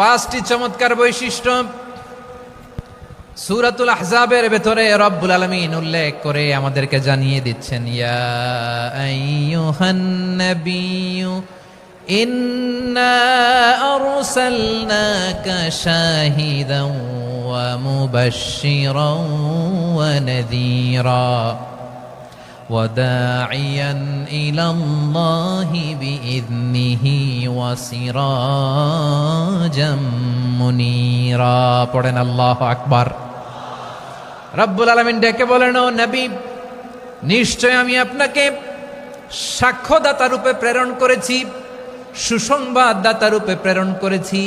পাঁচটি চমৎকার বৈশিষ্ট্য। সূরাতুল আহজাবের ভেতরে রব্বুল আলমিন উল্লেখ করে আমাদেরকে জানিয়ে দিচ্ছেন ইয়া وداعيا إلى الله بإذنه وسراجا منيرا পড়েন আল্লাহ আকবার রব্বুল আলমিন ডেকে বলেন ও নবী নিশ্চয় আমি আপনাকে সাক্ষ্যদাতা রূপে প্রেরণ করেছি সুসংবাদদাতা রূপে প্রেরণ করেছি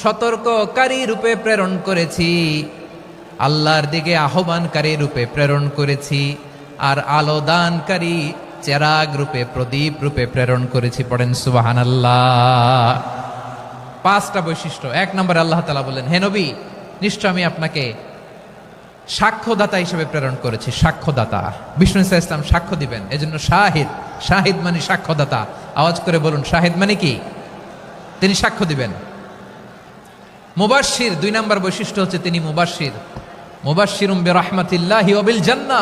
সতর্ককারী রূপে প্রেরণ করেছি আল্লাহর দিকে আহ্বানকারী রূপে প্রেরণ করেছি আর আলো দানকারী চেরাগ রূপে, প্রদীপ রূপে প্রেরণ করেছি পড়েন সুবাহান আল্লাহ পাঁচটা বৈশিষ্ট্য। এক নম্বর আল্লাহ তালা বলেন হে নবী, নিশ্চয় আমি আপনাকে সাক্ষ্যদাতা হিসেবে প্রেরণ করেছি, সাক্ষ্যদাতা। বিষ্ণু ইসা ইসলাম সাক্ষ্য দিবেন, এজন্য শাহিদ শাহিদ মানে সাক্ষ্যদাতা। আওয়াজ করে বলুন, শাহিদ মানে কি? তিনি সাক্ষ্য দিবেন। মুবাশির দুই নম্বর বৈশিষ্ট্য হচ্ছে তিনি মুবাশির মুবাশির উম্বে রহমাতিল্লাহি অবিল জান্না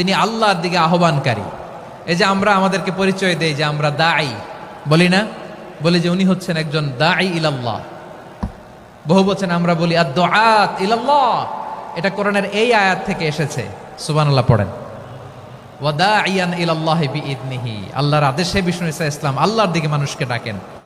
তিনি আল্লাহর দিকে আহ্বানকারী। এই যে আমরা আমাদেরকে পরিচয় দেই যে আমরা দাই বলি না? বলি যে উনি হচ্ছেন একজন দাই ইলাল্লাহ। বহু বচন আমরা বলি আদ ইলাল্লাহ। এটা কোরআনের এই আয়াত থেকে এসেছে। সুবহানাল্লাহ পড়েন। ওয়াদা ইয়ান ইলাল্লাহি বিইদনিহি। আল্লাহর আদেশে বিষ্ণু ইসা ইসলাম আল্লাহর দিকে মানুষকে ডাকেন।